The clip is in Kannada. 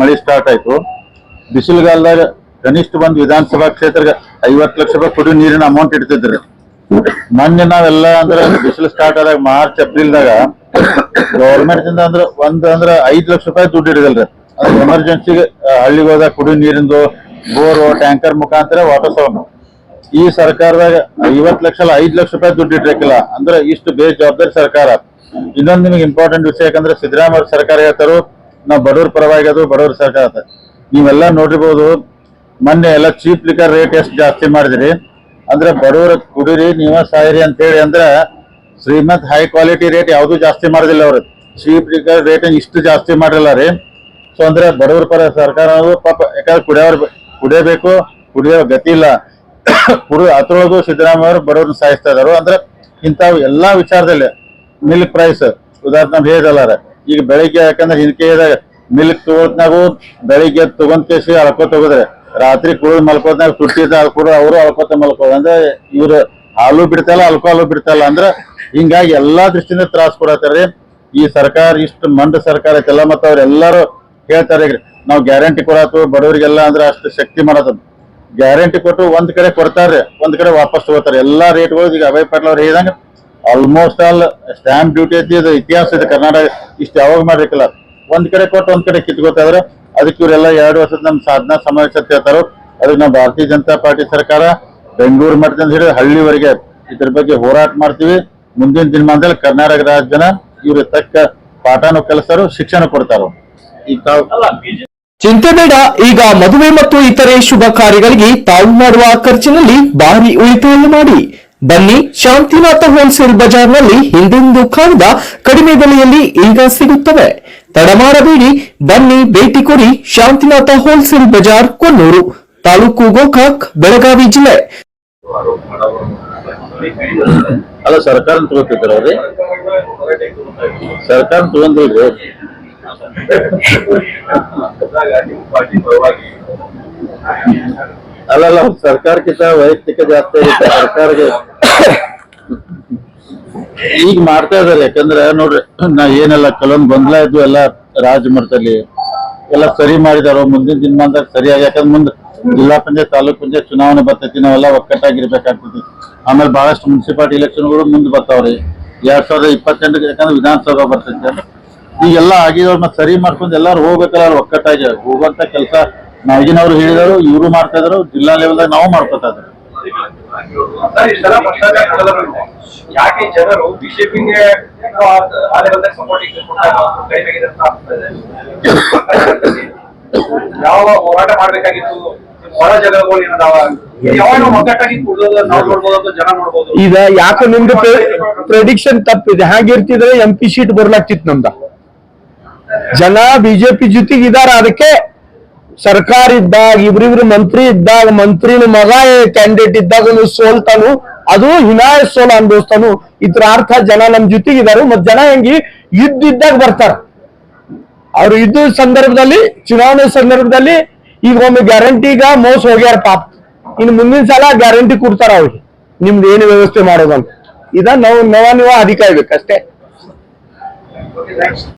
ಮಳೆ ಸ್ಟಾರ್ಟ್ ಆಯ್ತು. ಬಿಸಿಲುಗಾಲದಾಗ ಕನಿಷ್ಠ ಬಂದ್ ವಿಧಾನಸಭಾ ಕ್ಷೇತ್ರಕ್ಕೆ ಐವತ್ತು ಲಕ್ಷ ರೂಪಾಯಿ ಕುಡಿಯೋ ನೀರಿನ ಅಮೌಂಟ್ ಇಡ್ತಿದ್ರು. ಮೊನ್ನೆ ನಾವೆಲ್ಲ ಅಂದ್ರೆ ಬಿಸಿಲು ಸ್ಟಾರ್ಟ್ ಆದಾಗ ಮಾರ್ಚ್, ಏಪ್ರಿಲ್ದಾಗ ಗೌರ್ಮೆಂಟ್ ಇಂದ ಅಂದ್ರೆ ಒಂದ್ ಅಂದ್ರೆ ಐದ್ ಲಕ್ಷ ರೂಪಾಯಿ ದುಡ್ಡು ಹಿಡಿದಲ್ರಿ. ಅಂದ್ರೆ ಎಮರ್ಜೆನ್ಸಿಗೆ ಹಳ್ಳಿಗೆ ಹೋದಾಗ ಕುಡಿಯೋ ನೀರಿಂದು, ಬೋರ್ ಟ್ಯಾಂಕರ್ ಮುಖಾಂತರ ವಾಟರ್ ಈ ಸರ್ಕಾರದಾಗ ಐವತ್ ಲಕ್ಷ ಐದ್ ಲಕ್ಷ ರೂಪಾಯಿ ದುಡ್ಡು ಇಟ್ಟಿರಕಿಲ್ಲ. ಅಂದ್ರೆ ಇಷ್ಟು ಬೇಜವಾಬ್ದಾರಿ ಸರ್ಕಾರ. ಇನ್ನೊಂದು ನಿಮಗೆ ಇಂಪಾರ್ಟೆಂಟ್ ವಿಷಯ ಯಾಕಂದ್ರೆ ಸಿದ್ದರಾಮಯ್ಯ ಸರ್ಕಾರ ಹೇಳ್ತಾರೋ ನಾವು ಬಡವ್ರ ಪರವಾಗಿ ಅದು, ಬಡವ್ರ ಸರ್ಕಾರ ನೀವೆಲ್ಲ ನೋಡಿರ್ಬೋದು, ಮೊನ್ನೆ ಎಲ್ಲ ಚೀಪ್ ಲಿಕರ್ ರೇಟ್ ಎಷ್ಟು ಜಾಸ್ತಿ ಮಾಡಿದ್ರಿ. ಅಂದ್ರೆ ಬಡವ್ರ ಕುಡೀರಿ, ನೀವ ಸಾಯಿರಿ ಅಂತ ಹೇಳಿ ಅಂದ್ರೆ ಶ್ರೀಮಂತ್ ಹೈ ಕ್ವಾಲಿಟಿ ರೇಟ್ ಯಾವುದು ಜಾಸ್ತಿ ಮಾಡೋದಿಲ್ಲ ಅವ್ರು. ಚೀಪ್ ಲಿಕರ್ ರೇಟ್ ಇಷ್ಟು ಜಾಸ್ತಿ ಮಾಡಿಲ್ಲ ರೀ. ಸೊ ಅಂದ್ರೆ ಬಡವ್ರ ಪರ ಸರ್ಕಾರ ಪಾಪ, ಯಾಕಂದ್ರೆ ಕುಡಿಯೋರ್ ಕುಡಿಯಬೇಕು, ಕುಡಿಯೋ ಗತಿ ಇಲ್ಲ. ಕುಡಿ, ಅದ್ರೊಳಗೂ ಸಿದ್ದರಾಮಯ್ಯ ಅವರು ಬಡವ್ರನ್ನ ಸಾಯಿಸ್ತಾ ಇದಾರು. ಅಂದ್ರೆ ಇಂಥವು ಎಲ್ಲಾ ವಿಚಾರದಲ್ಲಿ ಮಿಲ್ಕ್ ಪ್ರೈಸ್ ಉದಾಹರಣೆ ಹೇಳಿದಲ್ಲಾರ. ಈಗ ಬೆಳಿಗ್ಗೆ ಯಾಕಂದ್ರೆ ಹಿಂದಿಕೆ ಮಿಲ್ಕ್ ತಗೋತ್ನಾಗು ಬೆಳಿಗ್ಗೆ ತಗೊಂಡ್ ಕೇಸಿ ಅಳ್ಕೊತ ತಗೋದ್ರೆ ರಾತ್ರಿ ಕುಡಿದ್ ಮಲ್ಕೋದ್ನಾಗ ತುಟ್ಟಿದ ಕೂಡ ಅವರು ಅಳ್ಕೋತ ಮಲ್ಕೋದ್ ಅಂದ್ರೆ ಇವ್ರು ಹಾಲು ಬಿಡ್ತಲ್ಲ ಅಲ್ಕೋಹಾಲು ಬಿಡ್ತಲ್ಲ ಅಂದ್ರೆ ಹಿಂಗಾಗಿ ಎಲ್ಲಾ ದೃಷ್ಟಿಯಿಂದ ತ್ರಾಸ ಕೊಡತ್ತಾರ್ರಿ ಈ ಸರ್ಕಾರ, ಇಷ್ಟು ಮಂಡ ಸರ್ಕಾರ ಐತೆಲ್ಲ ಮತ್ತ ಅವ್ರೆಲ್ಲಾರು ಹೇಳ್ತಾರೆ ಈಗ ನಾವು ಗ್ಯಾರಂಟಿ ಕೊಡತ್ತು ಬಡವರಿಗೆಲ್ಲ ಅಂದ್ರೆ ಅಷ್ಟು ಶಕ್ತಿ ಮಾಡತ್ತ ಗ್ಯಾರಂಟಿ ಕೊಟ್ಟು ಒಂದ್ ಕಡೆ ಕೊಡ್ತಾರ್ರಿ, ಒಂದ್ ಕಡೆ ವಾಪಸ್ ತಗೋತಾರೆ. ಎಲ್ಲಾ ರೇಟ್ಗಳು ಈಗ ಅಭಯ್ ಪಾಟೀಲ್ ಅವ್ರು ಹೇಳಿದಂಗ ಆಲ್ಮೋಸ್ಟ್ ಆಲ್ ಸ್ಟ್ಯಾಂಪ್ ಡ್ಯೂಟಿ ಐತಿ ಅದು ಇತಿಹಾಸ ಇದೆ ಕರ್ನಾಟಕ ಇಷ್ಟು ಯಾವಾಗ ಮಾಡಿರ್ಕಿಲ್ಲ ಒಂದ್ ಕಡೆ ಕೊಟ್ಟು ಒಂದ್ ಕಡೆ ಕಿತ್ಕೋತಾದ್ರೆ ಅದಕ್ಕೆ ಇವರೆಲ್ಲ ಎರಡು ವರ್ಷದ ನಮ್ಮ ಸಾಧನಾ ಸಮಾವೇಶ ಅಂತ ಹೇಳ್ತಾರೋ ಅದಕ್ಕೆ ನಾವು ಭಾರತೀಯ ಜನತಾ ಪಾರ್ಟಿ ಸರ್ಕಾರ ಬೆಂಗಳೂರು ಮಟ್ಟದಿಂದ ಹಿಡಿದು ಹಳ್ಳಿವರೆಗೆ ಇದ್ರ ಬಗ್ಗೆ ಹೋರಾಟ ಮಾಡ್ತೀವಿ. ಮುಂದಿನ ದಿನಮಾನದಲ್ಲಿ ಕರ್ನಾಟಕ ರಾಜ್ಯನ ಇವರು ತಕ್ಕ ಪಾಠನೂ ಕಲಿಸ್ತಾರೋ ಶಿಕ್ಷಣ ಕೊಡ್ತಾರೋ. ಈಗ ತಾವು ಚಿಂತೆ ಬೇಡ ಈಗ ಮದುವೆ ಮತ್ತು ಇತರೆ ಶುಭ ಕಾರ್ಯಗಳಿಗೆ ತಾವು ಮಾಡುವ ಖರ್ಚಿನಲ್ಲಿ ಭಾರಿ ಉಳಿತಾಯ ಮಾಡಿ. ಬನ್ನಿ, ಶಾಂತಿನಾಥ ಹೋಲ್ಸೇಲ್ ಬಜಾರ್ನಲ್ಲಿ ಹಿಂದೆಂದೂ ಕಾಣದ ಕಡಿಮೆ ಬೆಲೆಯಲ್ಲಿ ಈಗ ಸಿಗುತ್ತವೆ. ತಡಮಾಡಬೇಡಿ ಬನ್ನಿ, ಭೇಟಿ ಕೊಡಿ ಶಾಂತಿನಾಥ ಹೋಲ್ಸೇಲ್ ಬಜಾರ್ ಕೊನ್ನೂರು ತಾಲೂಕು ಗೋಕಾಕ್, ಬೆಳಗಾವಿ ಜಿಲ್ಲೆ. ಅಲ್ಲ ಸರ್ಕಾರ ತಗೋತಿದ್ರಿ ಸರ್ಕಾರ ಅಲ್ಲ ಅಲ್ಲಲ್ಲ ಸರ್ಕಾರಕ್ಕಿಂತ ವೈಯಕ್ತಿಕ ಜಾಸ್ತಿ ಸರ್ಕಾರಕ್ಕೆ ಈಗ ಮಾಡ್ತಾ ಇದಾರೆ ಯಾಕಂದ್ರೆ ನೋಡ್ರಿ, ನಾ ಏನೆಲ್ಲ ಕೆಲವೊಂದು ಗೊಂದಲ ಇದ್ವು ಎಲ್ಲ ರಾಜಮಠದಲ್ಲಿ, ಎಲ್ಲ ಸರಿ ಮಾಡಿದಾರೋ, ಮುಂದಿನ ದಿನಮಾನದಾಗ ಸರಿಯಾಗಿ ಯಾಕಂದ್ರೆ ಮುಂದೆ ಜಿಲ್ಲಾ ಪಂಚಾಯತ್, ತಾಲೂಕ್ ಪಂಚಾಯತ್ ಚುನಾವಣೆ ಬರ್ತೈತಿ, ನಾವೆಲ್ಲ ಒಕ್ಕಟ್ಟಾಗಿರ್ಬೇಕಾಗ್ತೈತಿ. ಆಮೇಲೆ ಬಹಳಷ್ಟು ಮುನ್ಸಿಪಾಲ್ಟಿ ಎಲೆಕ್ಷನ್ಗಳು ಮುಂದೆ ಬರ್ತಾವ್ರಿ. ಎರಡ್ ಸಾವಿರದ ಇಪ್ಪತ್ತೆಂಟಕ್ಕೆ, ಯಾಕಂದ್ರೆ ವಿಧಾನಸಭಾ ಬರ್ತೈತಿ. ಈಗೆಲ್ಲ ಆಗಿದವ್ರು ಮತ್ತೆ ಸರಿ ಮಾಡ್ಕೊಂಡು ಎಲ್ಲಾರು ಹೋಗ್ಬೇಕಲ್ಲ, ಅವ್ರು ಒಕ್ಕಟ್ಟಾಗಿ ಹೋಗುವಂತ ಕೆಲಸ, ನಾಗಿನವ್ರು ಹೇಳಿದಾರು, ಇವರು ಮಾಡ್ತಾ ಇದ್ರು, ಜಿಲ್ಲಾ ಲೆವೆಲ್ದಾಗ ನಾವು ಮಾಡ್ಕೊತಾ ಇದಾರೆ. ಯಾಕೆ ಜನರು ಬಿಜೆಪಿಗೆ. ಯಾವ ಹೋರಾಟ ಮಾಡ್ಬೇಕಾಗಿತ್ತು? ಈಗ ಯಾಕೆ ನಿಮ್ದು ಪ್ರೆಡಿಕ್ಷನ್ ತಪ್ಪಿದೆ. ಹಾಗಿರ್ತಿದ್ರೆ ಎಂ ಪಿ ಸೀಟ್ ಬರ್ಲಾಗ್ತಿತ್ತು ನಮ್ದ ಜನ ಬಿಜೆಪಿ ಜೊತೆಗೆ ಇದಾರ ಅದಕ್ಕೆ ಸರ್ಕಾರ ಇದ್ದಾಗ, ಇಬ್ರಿಬ್ರು ಮಂತ್ರಿ ಇದ್ದಾಗ, ಮಂತ್ರಿನ ಮಗ ಕ್ಯಾಂಡಿಡೇಟ್ ಇದ್ದಾಗ ಸೋಲ್ತಾನು, ಅದು ಹಿನಾಯ ಸೋಲ ಅನ್ಭವಿಸ್ತಾನು ಇದ್ರ ಅರ್ಥ ಜನ ನಮ್ ಜೊತೆಗೆ ಇದಾರು ಮತ್ ಜನ ಹೆಂಗಿ ಯುದ್ಧ ಇದ್ದಾಗ ಬರ್ತಾರ. ಅವ್ರು ಇದ್ದ ಸಂದರ್ಭದಲ್ಲಿ, ಚುನಾವಣೆ ಸಂದರ್ಭದಲ್ಲಿ, ಈಗ ಒಮ್ಮೆ ಗ್ಯಾರಂಟಿಗ ಮೋಸ ಹೋಗ್ಯಾರ ಪಾಪ. ಇನ್ನು ಮುಂದಿನ ಸಲ ಗ್ಯಾರಂಟಿ ಕೊಡ್ತಾರ ಅವ್ರಿಗೆ ನಿಮ್ದು ಏನು ವ್ಯವಸ್ಥೆ ಮಾಡೋದಂತ ಇದ ನಾವು ನವ ನವ ಅಧಿಕಾರಿ ಬೇಕಷ್ಟೇ.